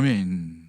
I mean,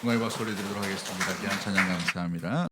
궁활박 소리 드리도록 하겠습니다. 귀한 찬양 감사합니다.